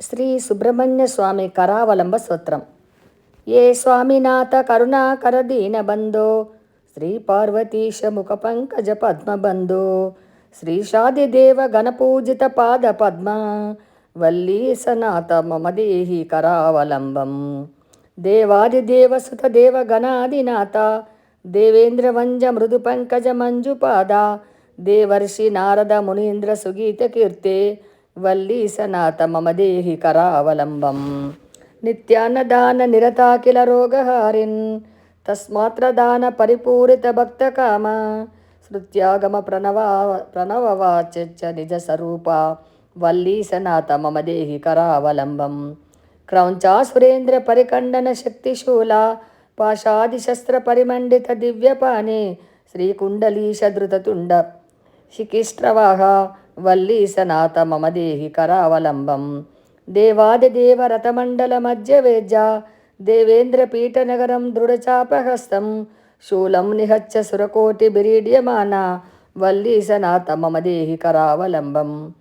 శ్రీ సుబ్రహ్మణ్య స్వామి కరావలంబ స్తోత్రం. ఏ స్వామినాథ కరుణాకర దీనబంధో శ్రీ పార్వతీశ ముఖ పంకజ పద్మబంధో శ్రీ శ్రీషాదిదేవ గణపూజిత పాద పద్మ వల్లీ సనాథ మమ దేహి కరావలంబం. దేవాదిదేవసుత దేవ గణాదినాథ దేవేంద్ర మృదు పంకజ మంజుపాద దేవర్షి నారద మునీంద్ర సుగీత కీర్తే వల్లీ సనాథ మమ దేహి కరావలంబం నిత్యాన్నదాన నిరతాకిల రోగహారిన్ తస్మాత్ర దాన పరిపూరిత భక్త కామ శృత్యాగమ ప్రణవ ప్రణవవాచ నిజ స్వరూప వల్లీ సనాథ మమ దేహి కరావలంబం క్రౌంచా సురేంద్ర పరికండన శక్తిశూల పాశాది శస్త్ర పరిమండిత దివ్యపానే శ్రీకుండలీశధృతతుండ శికిష్ట్రవాహ వల్లీ సనాథ మమ దేహి కరావలంబం. దేవాదిదేవ రథమండల మధ్య వేద్య దేవేంద్ర పీఠనగరం దృఢచాపహస్తం శూలం నిహచ్చ సురకోటి బిరీడ్యమాన వల్లీ సనాథ మమ దేహి కరావలంబం.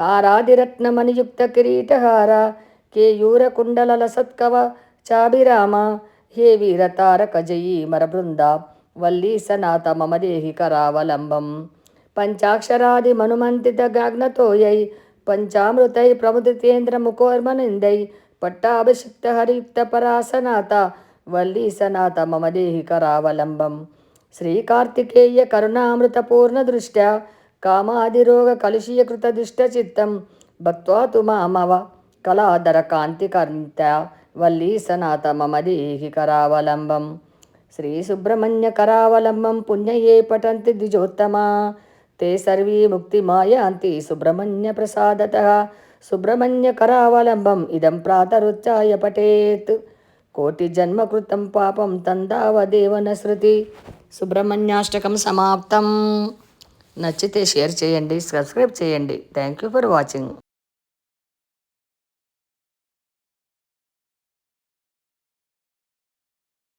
హారాదిరత్నమణియుక్త కిరీటహార కేయూర కుండలల సత్కవ చాభిరామ హే పంచాక్షరాది మనుమంతిత గాగ్నతోయై పంచామృతై ప్రముదితేంద్ర ముఖోర్మనిందై పట్టాభిషిక్త హరియుక్త పరాసనాథ వల్లీ సనాథ మమ దేహి కరావలంబం శ్రీకార్తికేయ కరుణామృత పూర్ణ దృష్ట్యా కామాదిరోగ కలుషీయకృత దుష్టచిత్తం భక్వా తు మామవ కళాధర కాంతికంత వల్లీ సనాథ మమ దేహి కరావలంబం శ్రీ సుబ్రహ్మణ్య కరావలంబం పుణ్యయే పఠంతి ద్విజోత్తమా ते सर्वे मुक्तिमायान्ति सुब्रह्मण्यप्रसादतः सुब्रह्मण्यकरावलम्बम् इदं प्रातरुच्चाय पठेत् कोटिजन्मकृतं पापं తందావదేవ నశ్రుతి సుబ్రహ్మణ్యాష్టకం సమాప్తం నచ్చితే షేర్ చేయండి సబ్స్క్రైబ్ చేయండి థ్యాంక్ యూ ఫర్ వాచింగ్